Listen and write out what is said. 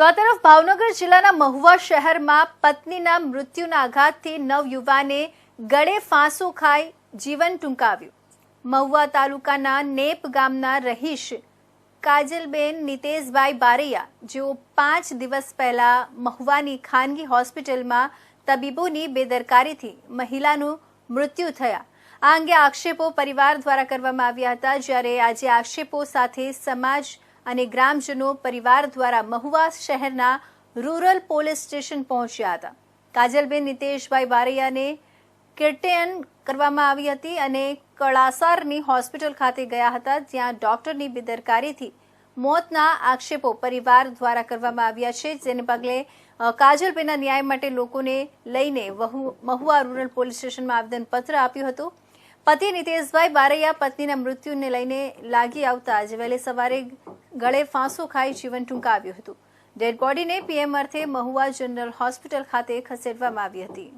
તો આ તરફ ભાવનગર જિલ્લાના મહુવા શહેરમાં પત્નીના મૃત્યુના આઘાતથી નવયુવાને ગળે ફાંસો ખાઈ જીવન ટૂંકાવ્યું. મહુવા તાલુકાના નેપ ગામના રહીશ કાજલબેન નિતેશભાઈ બારૈયા, જેઓ પાંચ દિવસ પહેલા મહુવાની ખાનગી હોસ્પિટલમાં તબીબોની બેદરકારીથી મહિલાનું મૃત્યુ થયા. આ અંગે આક્ષેપો પરિવાર દ્વારા કરવામાં આવ્યા હતા, જ્યારે આજે આક્ષેપો સાથે સમાજ અને ગ્રામજનો પરિવાર દ્વારા મહુવા શહેરના રૂરલ પોલીસ સ્ટેશન પહોંચ્યા હતા. કાજલબેન નિતેશભાઈ બારૈયાને કિર્તન કરવામાં આવી હતી અને કળાસારની હોસ્પિટલ ખાતે ગયા હતા, જ્યાં ડોક્ટરની બેદરકારીથી મોતના આક્ષેપો પરિવાર દ્વારા કરવામાં આવ્યા છે. જેને પગલે કાજલબેનના ન્યાય માટે લોકોને લઈને મહુવા રૂરલ પોલીસ સ્ટેશનમાં આવેદનપત્ર આપ્યું હતું. પતિ નિતેશભાઈ બારૈયા પત્નીના મૃત્યુને લઈને લાગી આવતા જ વહેલી સવારે ગળે ફાંસો ખાઈ જીવન ટૂંકાવ્યું હતું. ડેડ બોડીને પીએમ અર્થે મહુવા જનરલ હોસ્પિટલ ખાતે ખસેડવામાં આવી હતી.